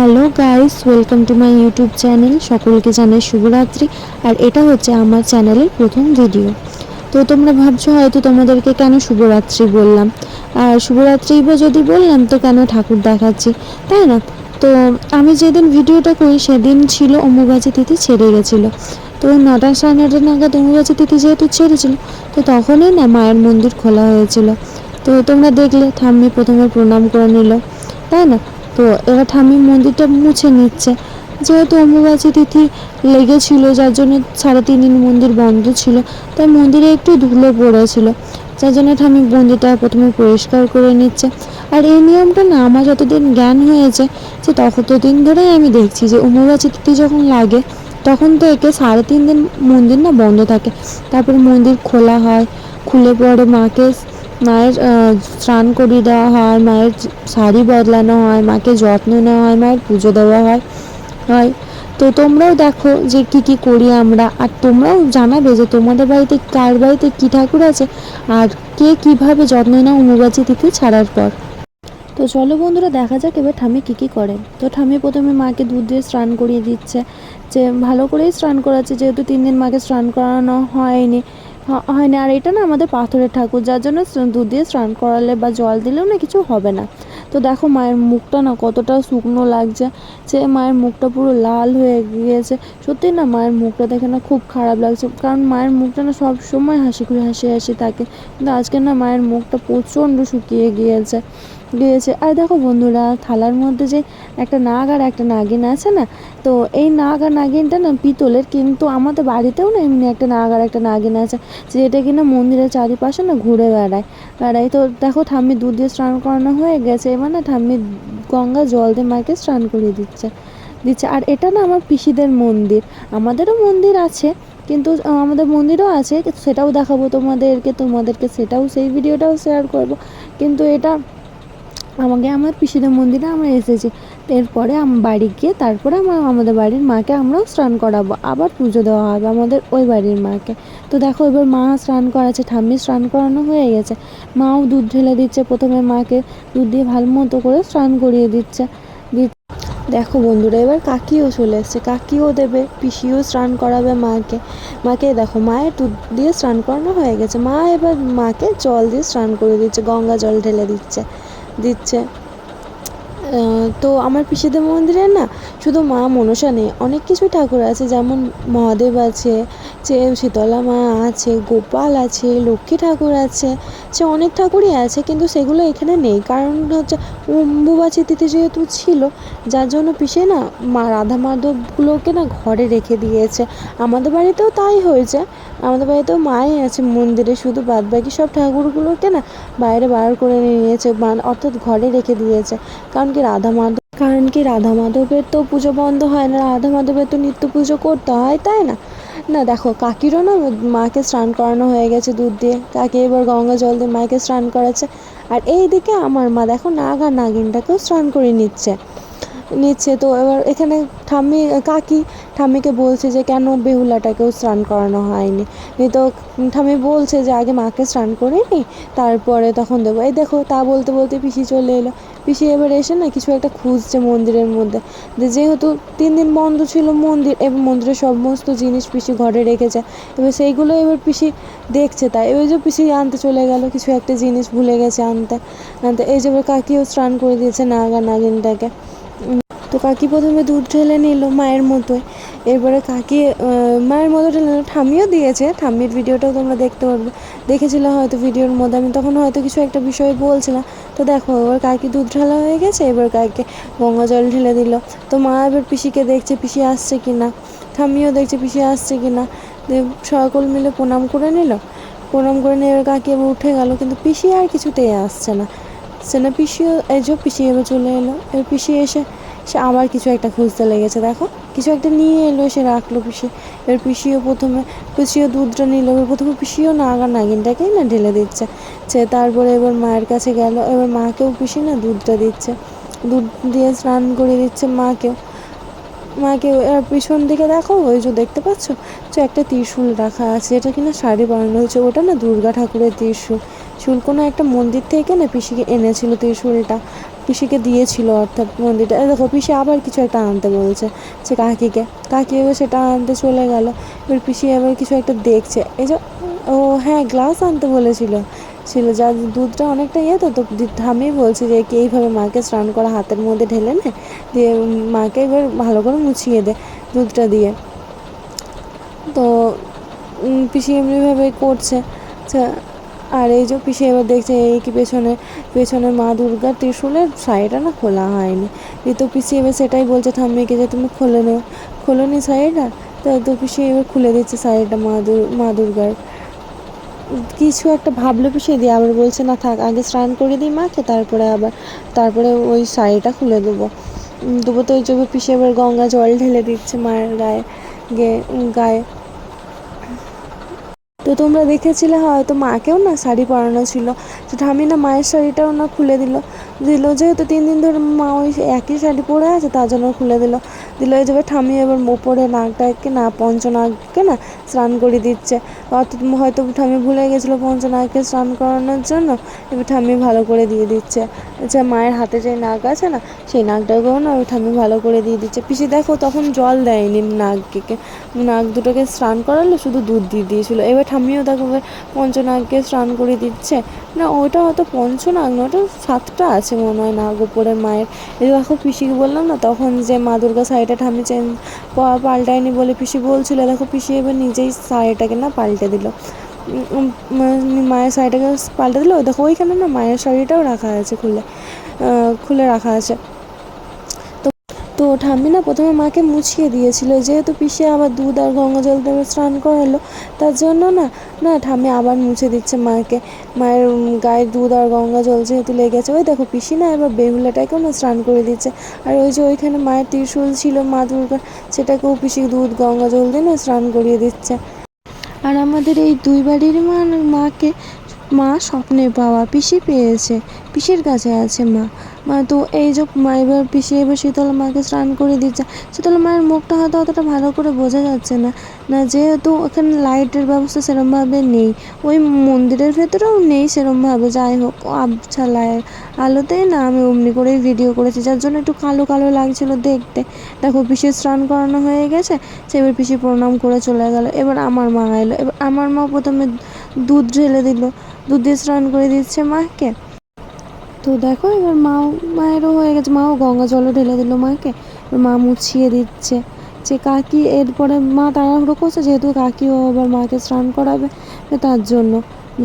Hello guys, welcome to my YouTube channel. সকলকে জানাই শুভরাত্রি। আর এটা হচ্ছে আমার চ্যানেলের প্রথম ভিডিও। তো তোমরা ভাবছ হয়তো তোমাদেরকে কেন শুভরাত্রি বললাম। আর শুভরাত্রি বা যদি বললাম, তো কেন ঠাকুর দেখাচ্ছি? তাই না? তো আমি যেদিন ভিডিওটা করি, সেদিন ছিল অম্বুবাচী তিথি ছেড়ে গেছিল। তো নটা সাড়ে নটা নাগাদ অম্বুবাচী তিথি যেহেতু ছেড়েছিল, তো তখনই না মায়ের মন্দির খোলা হয়েছিল। তো তোমরা দেখলে, ঠাম্মি প্রথমে প্রণাম করে নিল। তাই না? তো এরা ঠাম্মি মন্দিরটা মুছে নিচ্ছে। যেহেতু অম্বুবাচী তিথি লেগেছিল, যার জন্য সাড়ে তিন দিন মন্দির বন্ধ ছিল, তাই মন্দিরে একটু ধুলো পড়েছিল। যার জন্য ঠাম্মি মন্দিরটা প্রথমে পরিষ্কার করে নিচ্ছে। আর এই নিয়মটা না, আমার যতদিন জ্ঞান হয়েছে যে ততদিন ধরেই আমি দেখছি যে অম্বুবাচী তিথি যখন লাগে, তখন তো একে সাড়ে তিন দিন মন্দির না বন্ধ থাকে। তারপর মন্দির খোলা হয়, খুলে পরে মাকে মায়ের স্নান করিয়ে দেওয়া হয়, মায়ের শাড়ি বদলানো হয়, মাকে যত্ন নেওয়া হয়, মায়ের পুজো দেওয়া হয় হয়। তো তোমরাও দেখো যে কি কি করি আমরা। আর তোমরাও জানাবে যে তোমাদের বাড়িতে কার বাড়িতে কী ঠাকুর আছে আর কে কীভাবে যত্ন নাও অম্বুবাচী তিথি ছাড়ার পর। তো চলো বন্ধুরা, দেখা যাক এবার ঠামি কী কী করে। তো ঠামি প্রথমে মাকে দুধ দিয়ে স্নান করিয়ে দিচ্ছে, যে ভালো করেই স্নান করাচ্ছে, যেহেতু তিন দিন মাকে স্নান করানো হয়নি। হ- না। আর এটা না আমাদের পাথরের ঠাকুর, যার জন্য দুধ দিয়ে স্নান করালে বা জল দিলেও না কিছু হবে না। তো দেখো মায়ের মুখটা না কতটা শুকনো লাগছে, যে মায়ের মুখটা পুরো লাল হয়ে গিয়েছে। সত্যি না মায়ের মুখটা দেখে না খুব খারাপ লাগছে, কারণ মায়ের মুখটা না সব সময় হাসি খুশি হাসি হাসি থাকে। কিন্তু আজকে না মায়ের মুখটা প্রচণ্ড শুকিয়ে গিয়েছে। গিয়েছে আর দেখো বন্ধুরা, থালার মধ্যে যে একটা নাগ আর একটা নাগিন আছে না, তো এই নাগ আর নাগিনটা না পিতলের, কিন্তু আমাদের বাড়িতেও না এমনি একটা নাগ আর একটা নাগিন আছে, যেটা কিনা মন্দিরের চারিপাশে না ঘুরে বেড়ায়। বেড়ায় তো দেখো ঠাম্মি দুধ দিয়ে স্নান করানো হয়ে গেছে, এবার না ঠাম্মি গঙ্গা জল দিয়ে মাকে স্নান করিয়ে দিচ্ছে দিচ্ছে। আর এটা না আমার পিসিদের মন্দির, আমাদেরও মন্দির আছে, কিন্তু আমাদের মন্দিরও আছে, সেটাও দেখাবো তোমাদেরকে তোমাদেরকে সেটাও সেই ভিডিওটাও শেয়ার করব। কিন্তু এটা আমাকে, আমার পিসিদের মন্দিরে আমরা এসেছি। এরপরে বাড়ি গিয়ে তারপরে আমরা আমাদের বাড়ির মাকে আমরাও স্নান করাবো। আবার পুজো দেওয়া হবে আমাদের ওই বাড়ির মাকে। তো দেখো এবার মা স্নান করাচ্ছে, ঠাম্মি স্নান করানো হয়ে গেছে। মাও দুধ ঢেলে দিচ্ছে, প্রথমে মাকে দুধ দিয়ে ভালো মতো করে স্নান করিয়ে দিচ্ছে। দেখো বন্ধুরা, এবার কাকিও চলে এসছে। কাকিও দেবে, পিসিও স্নান করাবে মাকে। মাকে দেখো, মায়ের দুধ দিয়ে স্নান করানো হয়ে গেছে। মা এবার মাকে জল দিয়ে স্নান করে দিচ্ছে, গঙ্গা জল ঢেলে দিচ্ছে। দিচ্ছে। তো আমার পিসিদের মন্দিরে না শুধু মা মনসা নেই, অনেক কিছু ঠাকুর আছে, যেমন মহাদেব আছে, যে শীতলা মা আছে, গোপাল আছে, লক্ষ্মী ঠাকুর আছে, সে অনেক ঠাকুরই আছে, কিন্তু সেগুলো এখানে নেই। কারণ হচ্ছে অম্বুবাচী তিথি যেহেতু ছিল, যার জন্য পিসে না মা রাধা মাধবগুলোকে না ঘরে রেখে দিয়েছে। আমাদের বাড়িতেও তাই হয়েছে, আমাদের বাড়িতেও মাই আছে মন্দিরে, শুধু বাদ বাকি সব ঠাকুরগুলোকে না বাইরে বার করে নিয়েছে অর্থাৎ ঘরে রেখে দিয়েছে। কারণ কি রাধা মাধব? কারণ কি রাধা মাধবের তো পুজো বন্ধ হয় না, রাধা মাধবের তো নিত্য পুজো করতে হয়, তাই না? না, দেখো, কাকিরও না মাকে স্নান করানো হয়ে গেছে দুধ দিয়ে। কাকি এবার গঙ্গা জল দিয়ে মাকে স্নান করাচ্ছে। আর এই দিকে আমার মা, দেখো, নাগ নাগিনটাকেও স্নান করে নিচ্ছে। নিচ্ছে তো এবার এখানে ঠাম্মি, কাকি ঠাম্মিকে বলছে যে, কেন বেহুলাটাকেও স্নান করানো হয়নি? তো ঠাম্মি বলছে যে, আগে মাকে স্নান করে নি, তারপরে তখন দেবো। এই দেখো, তা বলতে বলতে পিসি চলে এলো। পিসি এবার এসে না কিছু একটা খুঁজছে মন্দিরের মধ্যে। যেহেতু তিন দিন বন্ধ ছিল মন্দির এবার মন্দিরের সমস্ত জিনিস পিসি ঘরে রেখেছে। এবার সেইগুলো এবার পিসি দেখছে তাই। ওই যে পিসি আনতে চলে গেল, কিছু একটা জিনিস ভুলে গেছে আনতে। আনতে। এই যে কাকিও স্নান করে দিয়েছে নাগা নাগিনটাকে। তো কাকি প্রথমে দুধ ঢেলে নিল মায়ের মতোই। এরপরে কাকি মায়ের নিল ঠাম্মিও দিয়েছে। ঠাম্মির ভিডিওটাও তোমরা দেখতে পারবে। দেখেছিলে হয়তো ভিডিওর মধ্যে। আমি তখন হয়তো কিছু একটা বিষয়ে বলছিলাম। তো দেখো, এবার কাকি দুধ ঢালা হয়ে গেছে। এবার কাকিকে গঙ্গা জল ঢেলে দিল। তো মা এবার পিসিকে দেখছে, পিসি আসছে কি না ঠাম্মিও দেখছে, পিসি আসছে কি না সকল মিলে প্রণাম করে নিল। প্রণাম করে নিয়ে এবার কাকি এবার উঠে গেল। কিন্তু পিসি আর কিছুতেই আসছে না। সে না পিসিও, এই যে পিসি এবার চলে এলো। এবার পিসি এসে, সে আবার কিছু একটা খুঁজতে লেগেছে, দেখো। কিছু একটা নিয়ে এলো, সে রাখল পিসি। এবার পিসিও প্রথমে, পিসিও দুধটা নিল। এবার প্রথমে পিসিও নাগা নাগিনটাকেই না ঢেলে দিচ্ছে। সে তারপরে এবার মায়ের কাছে গেল। এবার মাকেও পিসি না দুধটা দিচ্ছে। দুধ দিয়ে স্নান করে দিচ্ছে মাকেও। মাকে পিছন দিকে দেখো, ওই যে দেখতে পাচ্ছ? যে একটা ত্রিশূল রাখা আছে, এটা কিনা শাড়ি বানানো হয়েছে, ওটা না দুর্গা ঠাকুরের ত্রিশূল। চুল কোনো একটা মন্দির থেকে না পিসিকে এনেছিল ত্রিশূলটা, পিসিকে দিয়েছিল অর্থাৎ মন্দিরটা। দেখো, পিসি আবার কিছু একটা আনতে বলছে, সে কাকিকে। কাকি এবার সেটা আনতে চলে গেল, এবার পিসি আবার কিছু একটা দেখছে। এই যে, ও হ্যাঁ গ্লাস আনতে বলেছিল। ছিল, যার দুধটা অনেকটা ইয়ে তো তো ঠাম্মি বলছে যে কি এইভাবে মাকে স্নান করা হাতের মধ্যে ঢেলে নে, দিয়ে মাকে এবার ভালো করে মুছিয়ে দে দুধটা দিয়ে। তো পিসি এমনিভাবে করছে। আর এই যে পিসি এবার দেখছে এই কি পেছনে পেছনে মা দুর্গার ত্রিশূলের শাড়িটা না খোলা হয়নি। এই তো পিসি এবার সেটাই বলছে, ঠাম্মিকে যে তুমি খুলে নো খোলো নি শাড়িটা? তো তো পিসি এবার খুলে দিচ্ছে শাড়িটা মা দুর মা দুর্গার। কিছু একটা ভাবলো পিছিয়ে দিয়ে আবার বলছে, না থাক, আগে স্নান করে দিই মাকে, তারপরে আবার, তারপরে ওই শাড়িটা খুলে দেবো। দেবো তো ওই জন্য পিছিয়ে এবার গঙ্গা জল ঢেলে দিচ্ছে মায়ের গায়ে গে গায়ে। তো তোমরা দেখেছিলে হয়তো মাকেও না শাড়ি পরানো ছিল। তো ঠামি না মায়ের শাড়িটাও না খুলে দিল। দিল যেহেতু তিন দিন ধরে মা ওই একই শাড়ি পরে আছে, তার জন্য খুলে দিল। দিল এই যাবে ঠামি এবার ওপরে নাকটাকে না পঞ্চনাগকে না স্নান করে দিচ্ছে। অর্থাৎ হয়তো ঠামি ভুলে গেছিল পঞ্চনাগকে স্নান করানোর জন্য। এবার ঠামি ভালো করে দিয়ে দিচ্ছে। যে মায়ের হাতে যে নাক আছে না, সেই নাকটাকেও না ওই ঠামি ভালো করে দিয়ে দিচ্ছে। পিসি দেখো তখন জল দেয়নি নাককে। নাক দুটোকে স্নান করালো, শুধু দুধ দিয়ে দিয়েছিলো। এবার ঠাম্মিও দেখো এবার পঞ্চনাগকে স্নান করে দিচ্ছে। না, ওটা হয়তো পঞ্চনাগ না ওটা সাতটা আছে মনে হয় নাগ ওপরে মায়ের। এই দেখো পিসিকে বললাম না, তখন যে মা দুর্গা শাড়িটা ঠাম্মি চেঞ্জ পাল্টায়নি বলে পিসি বলছিল, দেখো পিসি এবার নিজেই শাড়িটাকে না পাল্টে দিল। মায়ের শাড়িটাকে পাল্টে দিল। দেখো ওইখানে না মায়ের শাড়িটাও রাখা আছে খুলে খুলে রাখা আছে। তো ঠাম্মি না প্রথমে মাকে মুছিয়ে দিয়েছিল। যেহেতু পিসে আবার দুধ আর গঙ্গা জল দিয়ে স্নান করালো, তার জন্য না না ঠাম্মি আবার মুছে দিচ্ছে মাকে। মায়ের গায়ে দুধ আর গঙ্গা জল যেহেতু লেগেছে, ওই দেখো পিসি না এবার বেহুলাটাকেও না স্নান করে দিচ্ছে। আর ওই যে ওইখানে মায়ের ত্রিশূল ছিল, মা দুর্গা, সেটাকেও পিসি দুধ, গঙ্গা জল দিয়ে না স্নান করিয়ে দিচ্ছে। আর আমাদের এই দুই বাড়ির মা মাকে মা স্বপ্নে পাওয়া পিসি পেয়েছে, পিসির কাছে আছে মা। তো এই যে মা এবার পিসি এবার শীতল মাকে স্নান করে দিচ্ছে, শীতল মায়ের মুখটা হয়তো অতটা ভালো করে বোঝা যাচ্ছে না। না, যেহেতু ওখানে লাইটের ব্যবস্থা সেরমভাবে নেই, ওই মন্দিরের ভেতরেও নেই সেরমভাবে, যাই হোক আবছা লাইট আলোতেই না আমি অমনি করেই ভিডিও করেছি, যার জন্য একটু কালো কালো লাগছিল দেখতে। দেখো, পিসির স্নান করানো হয়ে গেছে, সে এবার পিসি প্রণাম করে চলে গেল, এবার আমার মা এলো, এবার আমার মা প্রথমে দুধ ঢেলে দিল, দুধ দিয়ে স্নান করে দিচ্ছে মাকে। তো দেখো, এবার মাও মায়েরও হয়ে গেছে। মাও গঙ্গা জলও ঢেলে দিল মাকে। এবার মা মুছিয়ে দিচ্ছে। যে কাকি, এরপরে মা তাড়াহুড়ো করছে, যেহেতু কাকিও আবার মাকে স্নান করাবে তার জন্য।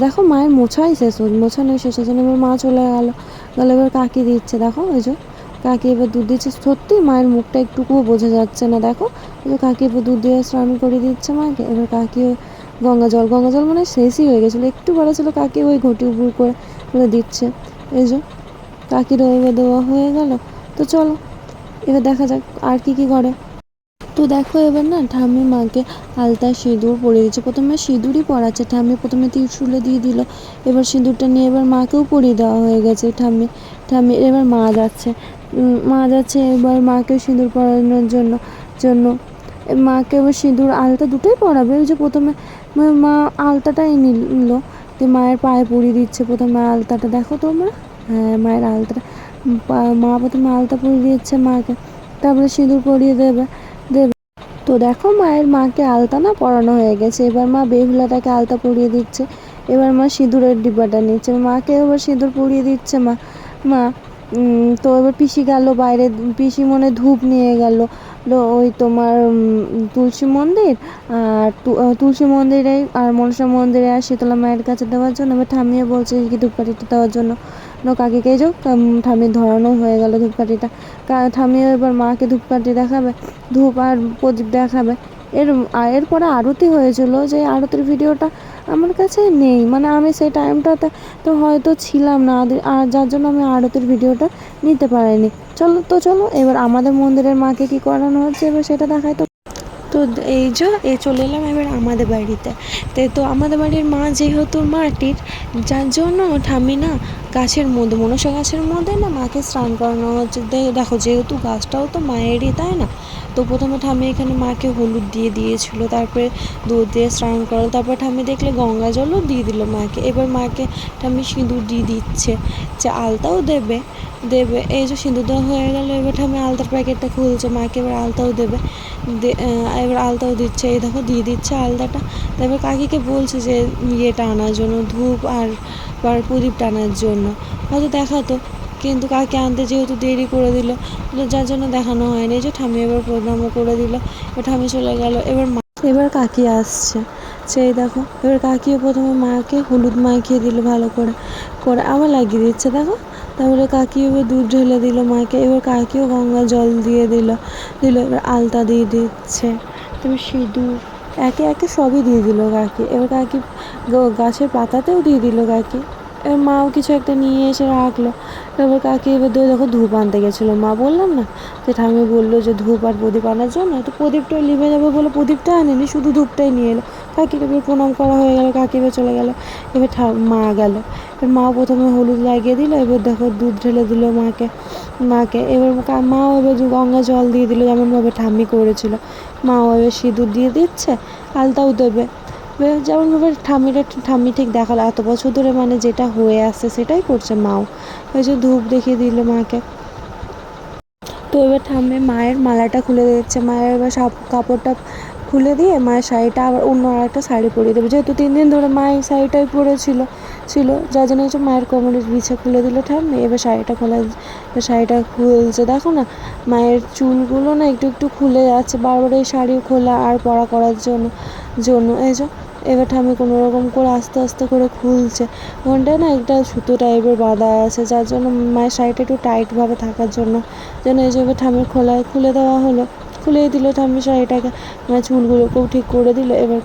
দেখো, মায়ের মোছাই শেষ হল, মোছানোই শেষ হয়েছে এবার মা চলে গেলো। গেলে, এবার কাকি দিচ্ছে। দেখো ওই যে কাকি এবার দুধ দিচ্ছে। সত্যি, মায়ের মুখটা একটুকুও বোঝা যাচ্ছে না। দেখো ওই যে কাকি এবার দুধ দিয়ে স্নান করে দিচ্ছে মাকে। এবার কাকিও গঙ্গা জল গঙ্গা জল মানে শেষই হয়ে গেছিল। একটু বড় ছিল কাকি, ওই ঘটি উপর করে দিচ্ছে। এই যে কাকিরও এবার দেওয়া হয়ে গেল। তো চলো, এবার দেখা যাক আর কি কি করে। তো দেখো এবার না ঠাম্মি মাকে আলতা সিঁদুর পরিয়ে দিচ্ছে প্রথমে সিঁদুরই পরাচ্ছে। ঠাম্মি প্রথমে ত্রিশুলে দিয়ে দিল। এবার সিঁদুরটা নিয়ে এবার মাকেও পরিয়ে দেওয়া হয়ে গেছে ঠাম্মি। ঠাম্মি, এবার মা যাচ্ছে। মা যাচ্ছে এবার মাকে সিঁদুর পরানোর জন্য জন্য। মাকে এবার সিঁদুর আলতা দুটোই পরাবে। ওই যে প্রথমে মা আলতাটাই নিল। দিয়ে মায়ের পায়ে পরিয়ে দিচ্ছে প্রথমে আলতাটা। দেখো তোমরা? হ্যাঁ মায়ের আলতাটা। মা প্রথমে আলতা পরিয়ে দিচ্ছে মাকে। তারপরে সিঁদুর পরিয়ে দেবে দেবে। তো দেখো মায়ের মাকে আলতা না পরানো হয়ে গেছে। এবার মা বেহুলাটাকে আলতা পরিয়ে দিচ্ছে। এবার মা সিঁদুরের ডিব্বাটা নিচ্ছে। মাকে এবার সিঁদুর পরিয়ে দিচ্ছে মা। মা তো এবার পিসি গেল বাইরে। পিসি মনে ধূপ নিয়ে গেল। ওই তোমার তুলসী মন্দির আর তুলসী মন্দিরে আর মনসা মন্দিরে আর শীতলা মায়ের কাছে দেওয়ার জন্য, এবার ঠামিয়ে বলছে কি ধূপকাঠিটা দেওয়ার জন্য। কাকিকে যাও ঠামির ধরানো হয়ে গেল ধূপকাঠিটা। ঠামিয়ে এবার মাকে ধূপকাঠি দেখাবে, ধূপ আর প্রদীপ দেখাবে। এর এরপরে আরতি হয়েছিল যে আরতির ভিডিওটা আমার কাছে নেই। মানে আমি সেই টাইমটাতে তো হয়তো ছিলাম না। আর যার জন্য আমি আরতির ভিডিওটা নিতে পারিনি। চলো তো চলো, এবার আমাদের মন্দিরের মাকে কি করানো হচ্ছে? এবার সেটা দেখায় তো। তো এই যে, এ চলে এলাম এবার আমাদের বাড়িতে। তো আমাদের বাড়ির মা যেহেতু মাটির, যার জন্য ঠামি না গাছের মধ্যে মনসা গাছের মধ্যে না মাকে স্নান করানো হচ্ছে। দেখো যেহেতু গাছটাও তো মায়েরই, তাই না? তো প্রথমে ঠাম্মি এখানে মাকে হলুদ দিয়ে দিয়েছিল, তারপরে দুধ দিয়ে স্নান করালো, তারপরে ঠাম্মি দেখলে গঙ্গা জলও দিয়ে দিল মাকে। এবার মাকে ঠাম্মি সিঁদুর দিয়ে দিচ্ছে যে আলতাও দেবে দেবে। এই যে সিঁদুর দেওয়া হয়ে গেল, এবার ঠাম্মি আলতার প্যাকেটটা খুলছে, মাকে এবার আলতাও দেবে। এবার আলতাও দিচ্ছে, এই দেখো দিয়ে দিচ্ছে আলতাটা। তারপর কাকিকে বলছে যে ইয়েটা আনার জন্য, ধূপ আর প্রদীপ টানার জন্য। হয়তো দেখাতো, কিন্তু কাকে আনতে যেহেতু দেরি করে দিল যার জন্য দেখানো হয়নি। যে ঠামি এবার প্রোগ্রামও করে দিল, এবার ঠামি চলে গেল, এবার মা এবার কাকি আসছে। সেই দেখো, এবার কাকিও প্রথমে মাকে, হলুদ মাখিয়ে দিল ভালো করে করে আবার লাগিয়ে দিচ্ছে, দেখো। তারপরে কাকি এবার দুধ ঢেলে দিল মাকে, এবার কাকিও গঙ্গা জল দিয়ে দিল দিল, এবার আলতা দিয়ে দিচ্ছে। তারপর সিঁদুর, একে একে সবই দিয়ে দিল কাকি। এবার কাকি গাছের পাতাতেও দিয়ে দিল কাকি। এবার মাও কিছু একটা নিয়ে এসে রাখল। তারপর কাকি এবার দেখো ধূপ আনতে গেছিল। মা বললাম না? যে ঠামি বলল যে ধূপ আর প্রদীপ আনার জন্য তো প্রদীপটা লিভে যাবে বলে প্রদীপটা আনেনি, শুধু ধূপটাই নিয়ে এলো। কাকির এবার প্রণাম করা হয়ে গেল, কাকি এবার চলে গেল। এবার ঠা মা গেল। এবার মাও প্রথমে হলুদ লাগিয়ে দিল, এবার দেখো দুধ ঢেলে দিল মাকে। মাকে এবার মাও এবার গঙ্গা জল দিয়ে দিল, যেমনভাবে ঠাম্মি করেছিল। মাও এবার সিঁদুর দিয়ে দিচ্ছে, আলতাও দেবে। এবার যেমনভাবে ঠাম্মিটা ঠাম্মি ঠিক দেখাল, এত বছর ধরে মানে যেটা হয়ে আসছে সেটাই করছে মাও। ওই যে ধূপ দেখিয়ে দিল মাকে। তো এবার ঠাম্মি মায়ের মালাটা খুলে দিচ্ছে, মায়ের এবার সাপ- কাপড়টা খুলে দিয়ে মায়ের শাড়িটা আবার অন্য আরেকটা শাড়ি পরিয়ে দেবে। যেহেতু তিন দিন ধরে মা এই শাড়িটাই পরেছিল, ছিল, যার জন্য হচ্ছে মায়ের কোমরের বিছা খুলে দিল ঠাম্মি, এবার শাড়িটা খোলা শাড়িটা খুলছে। দেখো না, মায়ের চুলগুলো না একটু একটু খুলে যাচ্ছে, বারবার এই শাড়ি খোলা আর পরা করার জন্য জন্য। এই যে এবার ঠাম্মি কোনো রকম করে আস্তে আস্তে করে খুলছে। ওখানটায় না একটা সুতো টাইপের বাঁধা আছে, যার জন্য মায়ের শাড়িটা একটু টাইটভাবে থাকার জন্য। যেন এই যে এবার ঠাম্মির খোলায় খুলে দেওয়া হলো, খুলেই দিল ঠাম্মি শাড়িটাকে। মানে চুলগুলোকেও ঠিক করে দিল। এবার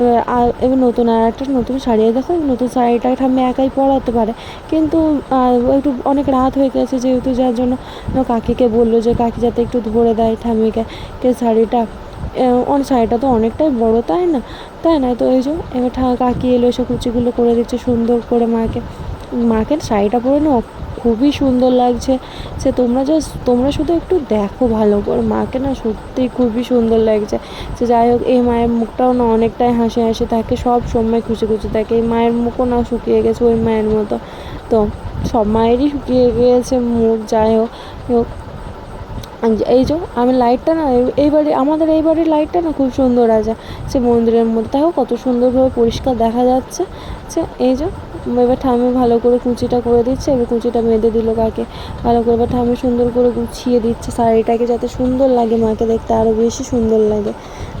এবার এবার নতুন আর একটা নতুন শাড়ি। দেখো, নতুন শাড়িটা ঠাম্মি একাই পরাতে পারে। কিন্তু একটু অনেক রাত হয়ে গেছে যেহেতু, যার জন্য কাকিকে বলল যে, কাকি যাতে একটু ধরে দেয় ঠাম্মিকে শাড়িটা? শাড়িটা তো অনেকটাই বড়, তাই না? তাই না? তো এই যে এবার কাকি এলো, এসে কুচিগুলো করে দিচ্ছে সুন্দর করে মাকে। মাকে শাড়িটা পরে না খুবই সুন্দর লাগছে। সে তোমরা জাস্ট তোমরা শুধু একটু দেখো ভালো করে। মাকে না সত্যিই খুবই সুন্দর লাগছে। সে যাই হোক, এই মায়ের মুখটাও না অনেকটাই হাসি হাসি থাকে, সব সময় খুশি খুশি থাকে। এই মায়ের মুখও না শুকিয়ে গেছে ওই মায়ের মতো। তো সব মায়েরই শুকিয়ে গিয়েছে মুখ, যাই হোক। এই যে আমি লাইটটা না, এই- বাড়ি আমাদের এই বাড়ির লাইটটা না খুব সুন্দর আছে। সে মন্দিরের মধ্যে দেখো কত সুন্দরভাবে পরিষ্কার দেখা যাচ্ছে। সে এই যে এবার ঠামি ভালো করে কুচিটা করে দিচ্ছে, এবার কুচিটা বেঁধে দিল কাকে। ভালো করে এবার ঠামি সুন্দর করে গুছিয়ে দিচ্ছে শাড়িটাকে যাতে সুন্দর লাগে মাকে দেখতে আরও বেশি সুন্দর লাগে।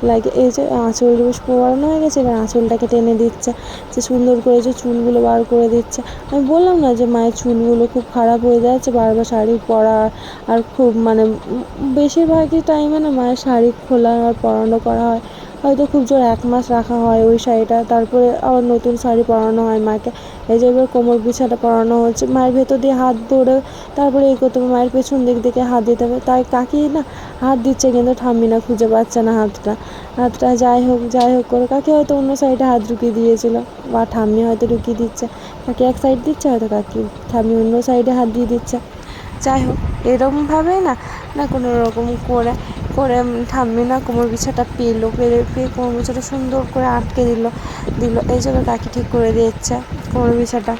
লাগে, এই যে আঁচল বেশ পরানো হয়ে গেছে, এবার আঁচলটাকে টেনে দিচ্ছে, যে সুন্দর করে যে চুলগুলো বার করে দিচ্ছে। আমি বললাম না যে মায়ের চুলগুলো খুব খারাপ হয়ে যাচ্ছে, বারবার শাড়ি পরা আর খুব মানে বেশিরভাগই টাইমে না মায়ের শাড়ি খোলা আর পরানো করা হয়। হয়তো খুব জোর এক মাস রাখা হয় ওই শাড়িটা, তারপরে আবার নতুন শাড়ি পরানো হয় মাকে। এই যে এবার কোমর বিছাটা পরানো হচ্ছে, মায়ের ভেতর দিয়ে হাত ধরে তারপরে এই করতে হবে, মায়ের পেছন দিক থেকে হাত দিতে হবে। তাই কাকি না হাত দিচ্ছে কিন্তু ঠাম্মি না, খুঁজে পাচ্ছে না হাতটা। হাতটা যাই হোক যাই হোক করে কাকি হয়তো অন্য সাইডে হাত ঢুকিয়ে দিয়েছিল, বা ঠাম্মি হয়তো ঢুকিয়ে দিচ্ছে। কাকি এক সাইড দিচ্ছে, হয়তো কাকি, ঠাম্মি অন্য সাইডে হাত দিয়ে দিচ্ছে। যাই হোক এরকমভাবে না না কোনো রকম করে করে ঠাম্মি না কোমর বিছাটা পেল পেলে পেয়ে কোমর বিছাটা সুন্দর করে আটকে দিল দিল। এই জন্য কাকি ঠিক করে দিচ্ছে কোমর বিছাটা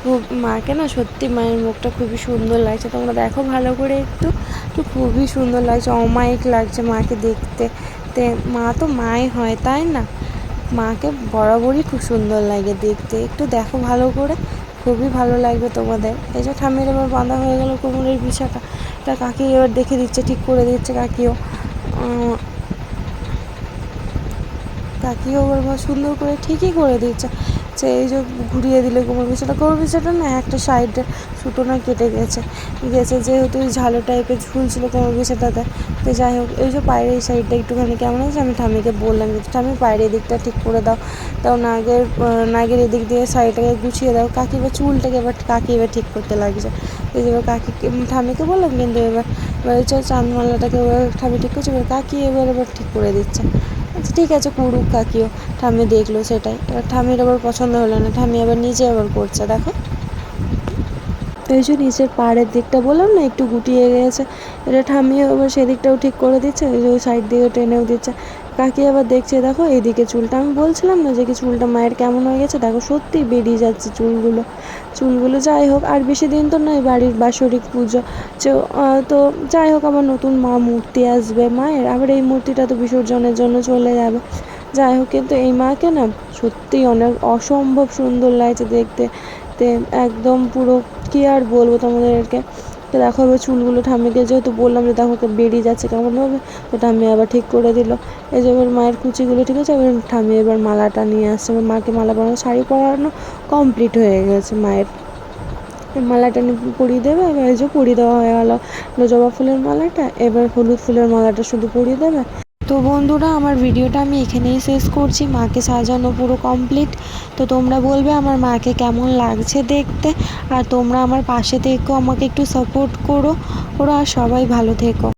খুব, মাকে না সত্যি মায়ের মুখটা খুবই সুন্দর লাগছে। তোমরা দেখো ভালো করে একটু, তো খুবই সুন্দর লাগছে, অমায়িক লাগছে মাকে দেখতে। তে, মা তো মাই হয়, তাই না? মাকে বরাবরই খুব সুন্দর লাগে দেখতে। একটু দেখো ভালো করে। খুবই ভালো লাগবে তোমাদের। এই যে ঠাম্মির এবার বাঁধা হয়ে গেল কোমরের বিছাটা তা কাকি এবার দেখে দিচ্ছে, ঠিক করে দিচ্ছে কাকিও। কাকিও এবার সুন্দর করে ঠিকই করে দিচ্ছে। যে এই যে ঘুরিয়ে দিলে কোমর বিছাটা কোমর বিছাটা না, একটা সাইডে সুতো না কেটে গেছে। গেছে যেহেতু ঝালো টাইপের ঝুল ছিল কোমর বিছাটাতে তো যাই হোক, এই যে পায়ের এই সাইডটা একটুখানি কেমন আছে, আমি ঠামিকে বললাম যে ঠামি পায়ের এদিকটা ঠিক করে দাও। তাও নাগের নাগের এদিক দিয়ে সাইডটাকে গুছিয়ে দাও। কাকি এবার চুলটাকে এবার, কাকি এবার ঠিক করতে লাগছে। এই যে এবার কাকি ঠামিকে বললাম কিন্তু এবার এবার চাঁদমালাটাকে এবার ঠামি ঠিক করছে, এবার কাকি এবার এবার ঠিক করে দিচ্ছে। আচ্ছা ঠিক আছে করুক কাকিও। ঠাম্মি দেখল সেটাই। এবার ঠাম্মির আবার পছন্দ হলো না। ঠাম্মি আবার নিজে আবার করছে, দেখো। এই যে নিচের পাড়ের দিকটা বললাম না, একটু গুটিয়ে গেছে। এটা ঠাম্মিও আবার সেদিকটাও ঠিক করে দিচ্ছে ওই সাইড দিকে টেনেও দিচ্ছে। কাকি আবার দেখছে, দেখো এদিকে চুলটা, আমি বলছিলাম না যে কি চুলটা মায়ের কেমন হয়ে গেছে, দেখো সত্যি বেরিয়ে যাচ্ছে চুলগুলো। চুলগুলো যাই হোক, আর বেশি দিন তো নয়, বাড়ির বাৎসরিক পুজো। তো যাই হোক আমার নতুন মা মূর্তি আসবে, মায়ের। আবার এই মূর্তিটা তো বিসর্জনের জন্য চলে যাবে। যাই হোক, কিন্তু এই মাকে না সত্যি অনেক অসম্ভব সুন্দর লাগছে দেখতে। একদম পুরো, কি আর বলব তোমাদেরকে? তো দেখো, এবার চুলগুলো ঠাম্মিকে যেহেতু বললাম যে দেখো বেরিয়ে যাচ্ছে কেমন হবে তো ঠাম্মি আবার ঠিক করে দিল। এই যে এবার মায়ের কুচিগুলো, ঠিক আছে? এবার ঠাম্মি এবার মালাটা নিয়ে আসছে। এবার মাকে মালা পরানো, শাড়ি পরানো কমপ্লিট হয়ে গেছে মায়ের। মালাটা নিয়ে পরিয়ে দেবে, এবার এই যে পরিয়ে দেওয়া হয়ে গেলো। জবা ফুলের মালাটা, এবার হলুদ ফুলের মালাটা শুধু পরিয়ে দেবে। তো বন্ধুরা, আমার ভিডিওটা আমি এখানেই শেষ করছি। মাকে সাজানো পুরো কমপ্লিট তো তোমরা বলবে আমার মাকে কেমন লাগছে দেখতে। আর তোমরা আমার পাশে থেকেও আমাকে একটু সাপোর্ট করো। ওরা আর সবাই ভালো থেকো।